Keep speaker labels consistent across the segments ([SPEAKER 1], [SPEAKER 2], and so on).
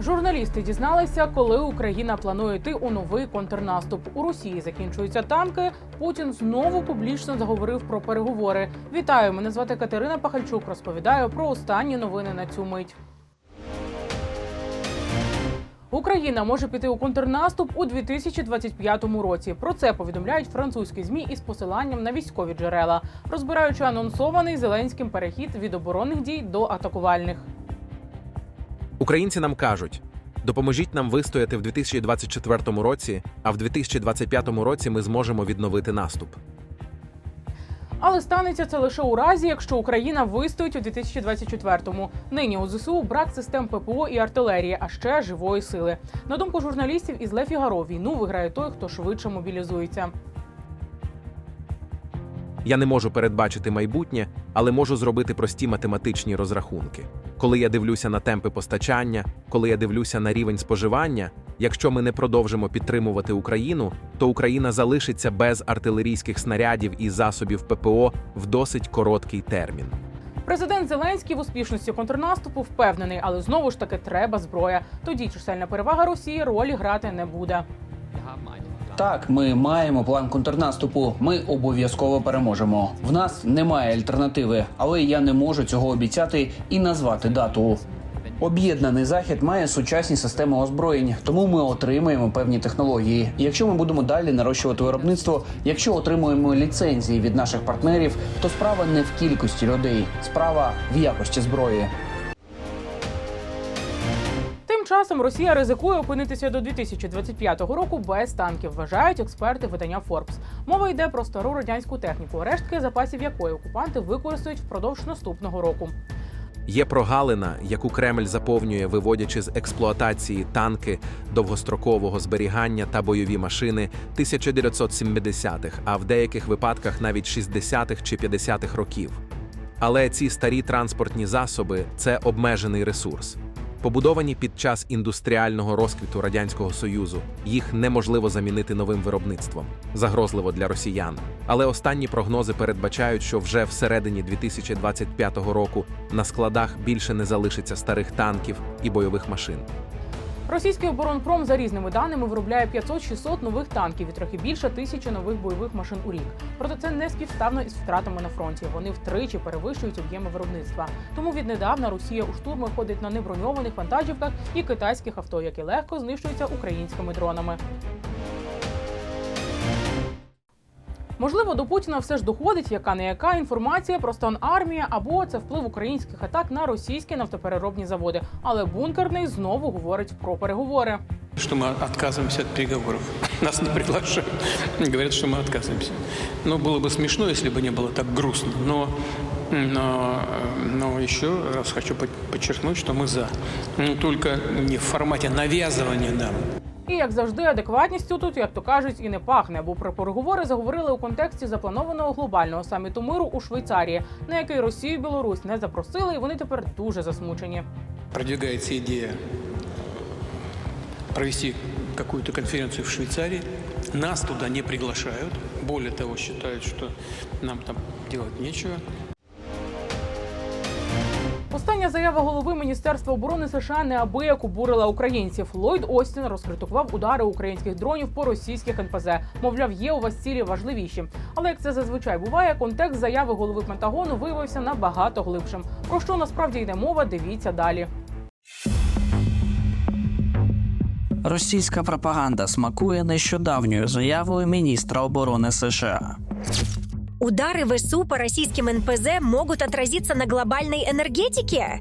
[SPEAKER 1] Журналісти дізналися, коли Україна планує йти у новий контрнаступ. У Росії закінчуються танки. Путін знову публічно заговорив про переговори. Вітаю! Мене звати Катерина Пахальчук. Розповідаю про останні новини на цю мить. Україна може піти у контрнаступ у 2025 році. Про це повідомляють французькі змі із посиланням на військові джерела, розбираючи анонсований Зеленським перехід від оборонних дій до атакувальних.
[SPEAKER 2] Українці нам кажуть: допоможіть нам вистояти в 2024 році, а в 2025 році ми зможемо відновити наступ.
[SPEAKER 1] Але станеться це лише у разі, якщо Україна вистоїть у 2024-му. Нині у ЗСУ брак систем ППО і артилерії, а ще живої сили. На думку журналістів із Ле Фігаро, війну виграє той, хто швидше мобілізується.
[SPEAKER 2] Я не можу передбачити майбутнє, але можу зробити прості математичні розрахунки. Коли я дивлюся на темпи постачання, коли я дивлюся на рівень споживання, якщо ми не продовжимо підтримувати Україну, то Україна залишиться без артилерійських снарядів і засобів ППО в досить короткий термін.
[SPEAKER 1] Президент Зеленський в успішності контрнаступу впевнений, але знову ж таки треба зброя. Тоді чисельна перевага Росії ролі грати не буде.
[SPEAKER 3] Так, ми маємо план контрнаступу. Ми обов'язково переможемо. В нас немає альтернативи, але я не можу цього обіцяти і назвати дату. Об'єднаний захід має сучасні системи озброєнь, тому ми отримаємо певні технології. Якщо ми будемо далі нарощувати виробництво, якщо отримуємо ліцензії від наших партнерів, то справа не в кількості людей, справа в якості зброї.
[SPEAKER 1] Часом Росія ризикує опинитися до 2025 року без танків, вважають експерти видання Forbes. Мова йде про стару радянську техніку, рештки запасів якої окупанти використають впродовж наступного року.
[SPEAKER 2] Є прогалина, яку Кремль заповнює, виводячи з експлуатації танки довгострокового зберігання та бойові машини 1970-х, а в деяких випадках навіть 60-х чи 50-х років. Але ці старі транспортні засоби це обмежений ресурс. Побудовані під час індустріального розквіту радянського союзу, їх неможливо замінити новим виробництвом. Загрозливо для росіян. Але останні прогнози передбачають, що вже всередині 2025 року на складах більше не залишиться старих танків і бойових машин.
[SPEAKER 1] Російський оборонпром за різними даними виробляє 500-600 нових танків і трохи більше тисячі нових бойових машин у рік. Проте це не співставно із втратами на фронті. Вони втричі перевищують об'єми виробництва. Тому віднедавна Росія у штурми ходить на неброньованих вантажівках і китайських авто, які легко знищуються українськими дронами. Можливо, до Путіна все ж доходить, яка не яка інформація про стан армії або це вплив українських атак на російські нафтопереробні заводи. Але бункерний знову говорить про переговори.
[SPEAKER 4] что мы отказываемся от переговоров. Нас не приглашают. Говорят, что мы отказываемся. Но было бы смешно, если бы не было так грустно. Но, но, но еще раз хочу под- подчеркнуть, что мы за. Но только не в формате навязывания нам.
[SPEAKER 1] І як завжди, адекватністю тут, як то кажуть, і не пахне, бо про переговори заговорили у контексті запланованого глобального саміту миру у Швейцарії, на який Росію і Білорусь не запросили, і вони тепер дуже засмучені.
[SPEAKER 4] Продвигается идея провести какую-то конференцию в Швейцарии. Нас туда не приглашают. Более того, считают, что нам там делать нечего.
[SPEAKER 1] Остання заява голови Міністерства оборони США неабияк обурила українців. Ллойд Остін розкритикував удари українських дронів по російських НПЗ. Мовляв, є у вас цілі важливіші. Але як це зазвичай буває, контекст заяви голови Пентагону виявився набагато глибшим. Про що насправді йде мова? Дивіться далі.
[SPEAKER 5] Російська пропаганда смакує нещодавньою заявою міністра оборони США.
[SPEAKER 6] Удары ВСУ по российским НПЗ могут отразиться на глобальной энергетике?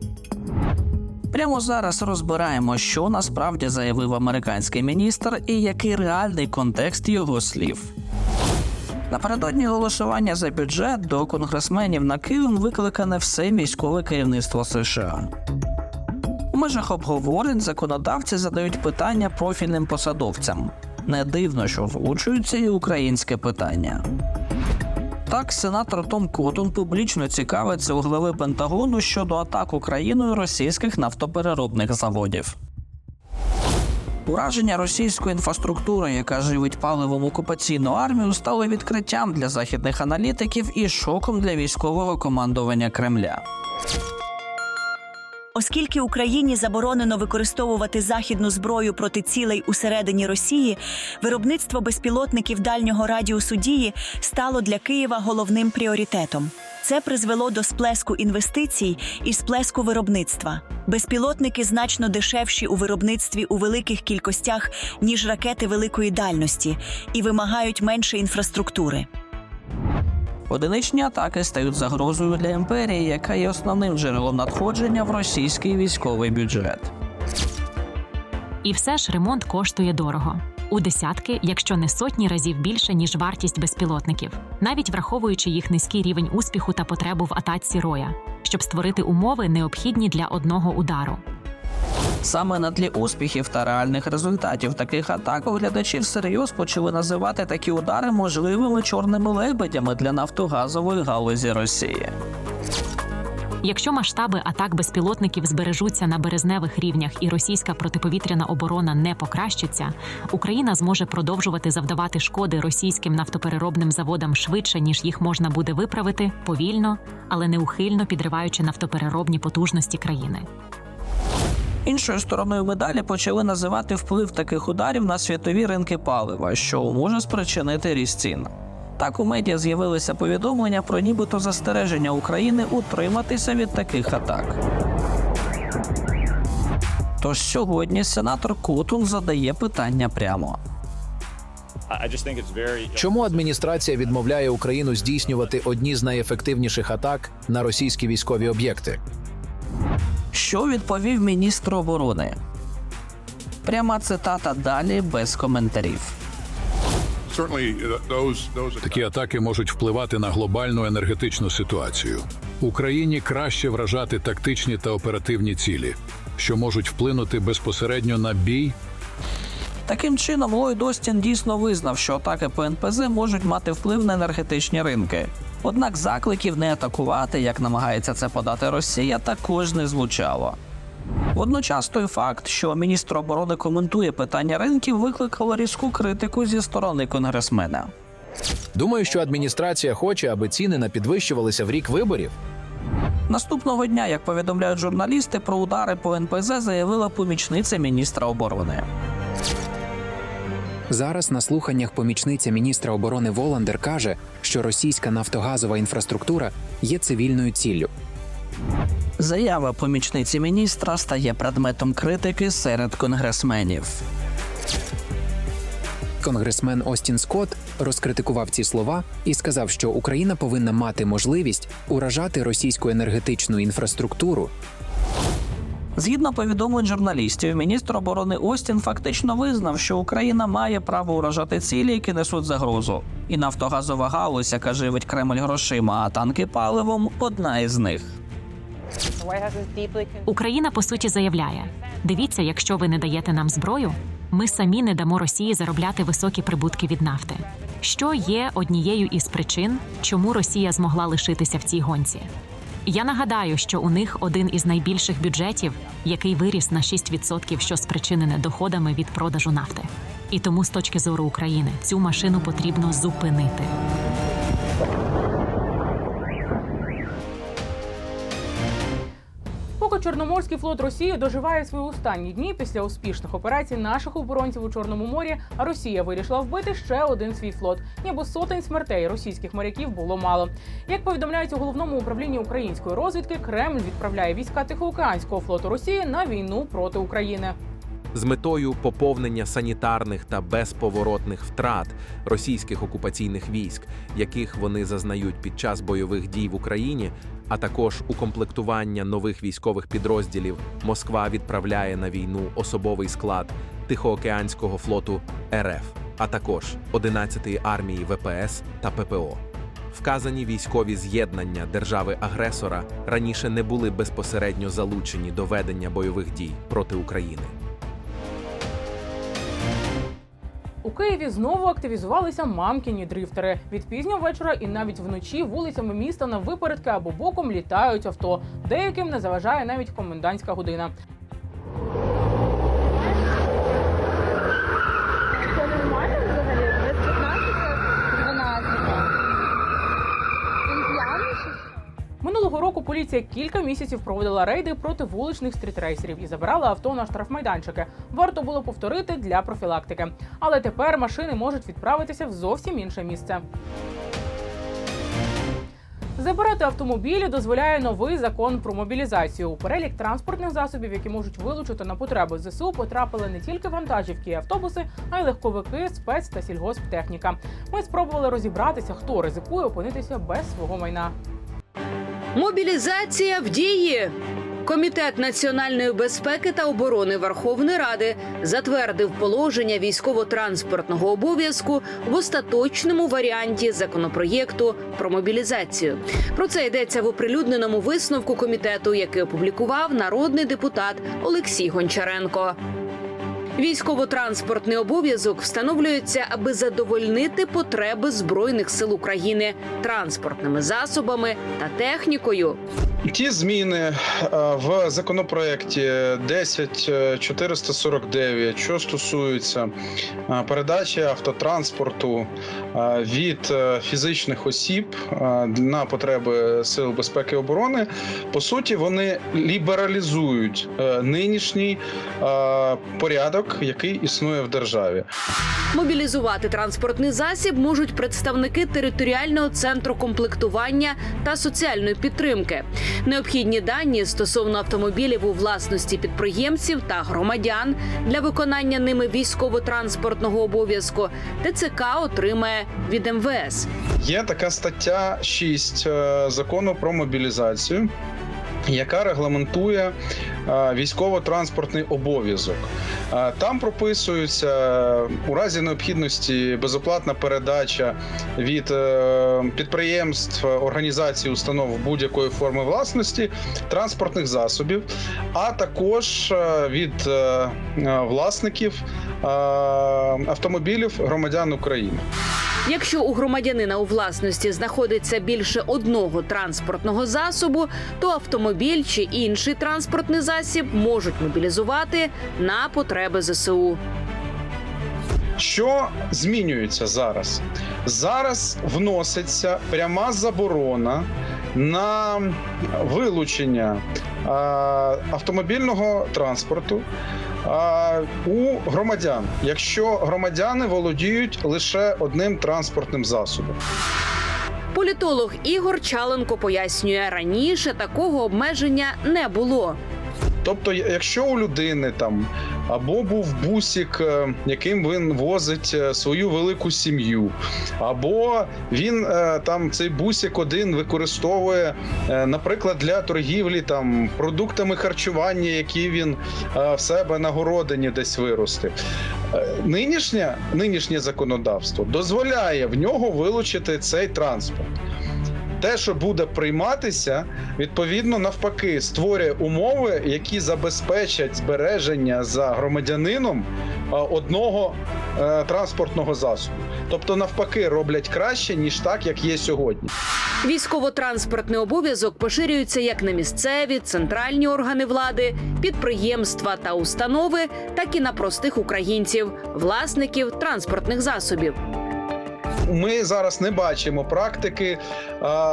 [SPEAKER 5] Прямо зараз розбираємо, що насправді заявив американський міністр і який реальний контекст його слів. Напередодні голосування за бюджет до конгресменів на Київ викликане все військове керівництво США. У межах обговорень законодавці задають питання профільним посадовцям. Не дивно, що озвучується і українське питання. Так, сенатор Том Котун публічно цікавиться у глави Пентагону щодо атак Україною російських нафтопереробних заводів. Ураження російської інфраструктури, яка живить паливом окупаційну армію, стало відкриттям для західних аналітиків і шоком для військового командування Кремля.
[SPEAKER 7] Оскільки Україні заборонено використовувати західну зброю проти цілей усередині Росії, виробництво безпілотників дальнього радіусу дії стало для Києва головним пріоритетом. Це призвело до сплеску інвестицій і сплеску виробництва. Безпілотники значно дешевші у виробництві у великих кількостях, ніж ракети великої дальності, і вимагають менше інфраструктури.
[SPEAKER 5] Одиничні атаки стають загрозою для імперії, яка є основним джерелом надходження в російський військовий бюджет.
[SPEAKER 8] І все ж ремонт коштує дорого. У десятки, якщо не сотні разів більше, ніж вартість безпілотників, навіть враховуючи їх низький рівень успіху та потребу в атаці роя, щоб створити умови, необхідні для одного удару.
[SPEAKER 5] Саме на тлі успіхів та реальних результатів таких атак оглядачі всерйоз почали називати такі удари можливими чорними лебедями для нафтогазової галузі Росії.
[SPEAKER 8] Якщо масштаби атак безпілотників збережуться на березневих рівнях і російська протиповітряна оборона не покращиться, Україна зможе продовжувати завдавати шкоди російським нафтопереробним заводам швидше, ніж їх можна буде виправити, повільно, але неухильно підриваючи нафтопереробні потужності країни.
[SPEAKER 5] Іншою стороною медалі почали називати вплив таких ударів на світові ринки палива, що може спричинити ріст цін. Так у медіа з'явилися повідомлення про нібито застереження України утриматися від таких атак. Тож сьогодні сенатор Котун задає питання прямо.
[SPEAKER 9] Чому адміністрація відмовляє Україну здійснювати одні з найефективніших атак на російські військові об'єкти?
[SPEAKER 5] Що відповів міністр оборони? Пряма цитата далі без коментарів.
[SPEAKER 10] Такі атаки можуть впливати на глобальну енергетичну ситуацію. Україні краще вражати тактичні та оперативні цілі, що можуть вплинути безпосередньо на бій
[SPEAKER 5] Таким чином, Ллойд Остін дійсно визнав, що атаки по НПЗ можуть мати вплив на енергетичні ринки. Однак закликів не атакувати, як намагається це подати Росія, також не звучало. Водночас той факт, що міністр оборони коментує питання ринків, викликало різку критику зі сторони конгресмена.
[SPEAKER 9] Думаю, що адміністрація хоче, аби ціни не підвищувалися в рік виборів.
[SPEAKER 5] Наступного дня, як повідомляють журналісти, про удари по НПЗ заявила помічниця міністра оборони.
[SPEAKER 11] Зараз на слуханнях помічниця міністра оборони Воландер каже, що російська нафтогазова інфраструктура є цивільною ціллю.
[SPEAKER 5] Заява помічниці міністра стає предметом критики серед конгресменів.
[SPEAKER 11] Конгресмен Остін Скотт розкритикував ці слова і сказав, що Україна повинна мати можливість уражати російську енергетичну інфраструктуру
[SPEAKER 5] Згідно повідомлень журналістів, міністр оборони Остін фактично визнав, що Україна має право уражати цілі, які несуть загрозу. І нафтогазова галузь, яка живить Кремль грошима, а танки паливом одна із них.
[SPEAKER 8] Україна по суті заявляє: дивіться, якщо ви не даєте нам зброю, ми самі не дамо Росії заробляти високі прибутки від нафти, що є однією із причин, чому Росія змогла лишитися в цій гонці. Я нагадаю, що у них один із найбільших бюджетів, який виріс на 6%, що спричинене доходами від продажу нафти. І тому, з точки зору України, цю машину потрібно зупинити.
[SPEAKER 1] Чорноморський флот Росії доживає свої останні дні після успішних операцій наших оборонців у Чорному морі, а Росія вирішила вбити ще один свій флот. Ніби сотень смертей російських моряків було мало. Як повідомляють у головному управлінні української розвідки, Кремль відправляє війська Тихоокеанського флоту Росії на війну проти України.
[SPEAKER 2] З метою поповнення санітарних та безповоротних втрат російських окупаційних військ, яких вони зазнають під час бойових дій в Україні, а також укомплектування нових військових підрозділів, Москва відправляє на війну особовий склад Тихоокеанського флоту РФ, а також 11-ї армії ВПС та ППО. Вказані військові з'єднання держави-агресора раніше не були безпосередньо залучені до ведення бойових дій проти України.
[SPEAKER 1] У Києві знову активізувалися мамкіні дрифтери. Від пізнього вечора і навіть вночі вулицями міста на випередки або боком літають авто. Деяким не заважає навіть комендантська година.
[SPEAKER 12] Це нормально взагалі? Без 15 12. Він п'яний чи що?
[SPEAKER 1] Минулого року поліція кілька місяців проводила рейди проти вуличних стрітрейсерів і забирала авто на штрафмайданчики. Варто було повторити для профілактики. Але тепер машини можуть відправитися в зовсім інше місце. Забирати автомобілі дозволяє новий закон про мобілізацію. У перелік транспортних засобів, які можуть вилучити на потреби ЗСУ, потрапили не тільки вантажівки і автобуси, а й легковики, спец та сільгосптехніка. Ми спробували розібратися, хто ризикує опинитися без свого майна.
[SPEAKER 13] Мобілізація в дії. Комітет національної безпеки та оборони Верховної Ради затвердив положення військово-транспортного обов'язку в остаточному варіанті законопроєкту про мобілізацію. Про це йдеться в оприлюдненому висновку комітету, який опублікував народний депутат Олексій Гончаренко. Військово-транспортний обов'язок встановлюється, аби задовольнити потреби збройних сил України транспортними засобами та технікою.
[SPEAKER 14] Ті зміни е, в законопроекті 10449, що стосуються е, передачі автотранспорту е, від фізичних осіб на потреби сил безпеки і оборони, по суті, вони лібералізують нинішній е, порядок, який існує в державі.
[SPEAKER 13] Мобілізувати транспортний засіб можуть представники територіального центру комплектування та соціальної підтримки. Необхідні дані стосовно автомобілів у власності підприємців та громадян для виконання ними військово-транспортного обов'язку ТЦК отримає від МВС.
[SPEAKER 14] Є така стаття 6 е, закону про мобілізацію. Яка регламентує е, військово-транспортний обов'язок? Е, Там прописується е, у разі необхідності безоплатна передача від підприємств, організацій, установ будь-якої форми власності транспортних засобів, а також від власників автомобілів громадян України.
[SPEAKER 13] Якщо у громадянина у власності знаходиться більше одного транспортного засобу, то автомобіль чи інший транспортний засіб можуть мобілізувати на потреби ЗСУ.
[SPEAKER 14] Що змінюється зараз? Зараз вноситься пряма заборона на вилучення автомобільного транспорту у громадян, якщо громадяни володіють лише одним транспортним засобом.
[SPEAKER 13] Політолог Ігор Чаленко пояснює, раніше такого обмеження не було.
[SPEAKER 14] Тобто, якщо у людини там або був бусік, е, яким він возить е, свою велику сім'ю, або він е, там цей бусік один використовує, наприклад, для торгівлі там продуктами харчування, які він в себе на городині десь виросте. Нинішнє, нинішнє законодавство дозволяє в нього вилучити цей транспорт. Те, що буде прийматися, відповідно навпаки, створює умови, які забезпечать збереження за громадянином одного е, транспортного засобу. Тобто, навпаки, роблять краще ніж так, як є сьогодні.
[SPEAKER 13] Військово-транспортний обов'язок поширюється як на місцеві, центральні органи влади, підприємства та установи, так і на простих українців, власників транспортних засобів.
[SPEAKER 14] Ми зараз не бачимо практики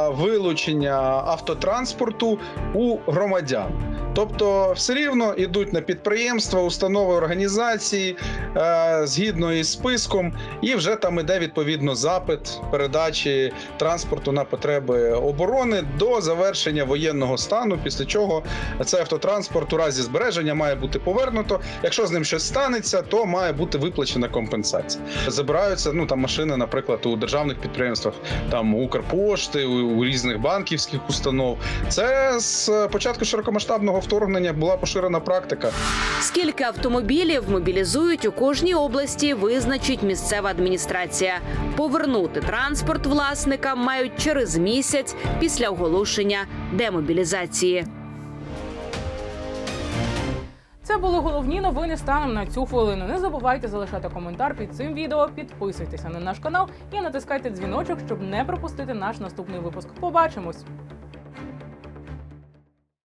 [SPEAKER 14] вилучення автотранспорту у громадян. Тобто, все рівно йдуть на підприємства, установи організації е, згідно із списком, і вже там іде відповідно запит передачі транспорту на потреби оборони до завершення воєнного стану. Після чого цей автотранспорт у разі збереження має бути повернуто. Якщо з ним щось станеться, то має бути виплачена компенсація. Забираються ну там машини, наприклад, у державних підприємствах, там Укрпошти, у, у різних банківських установ. Це з початку широкомасштабного вторгнення була поширена практика.
[SPEAKER 13] Скільки автомобілів мобілізують у кожній області, визначить місцева адміністрація. Повернути транспорт власникам мають через місяць після оголошення демобілізації.
[SPEAKER 1] Це були головні новини станом на цю хвилину. Не забувайте залишати коментар під цим відео, підписуйтеся на наш канал і натискайте дзвіночок, щоб не пропустити наш наступний випуск. Побачимось!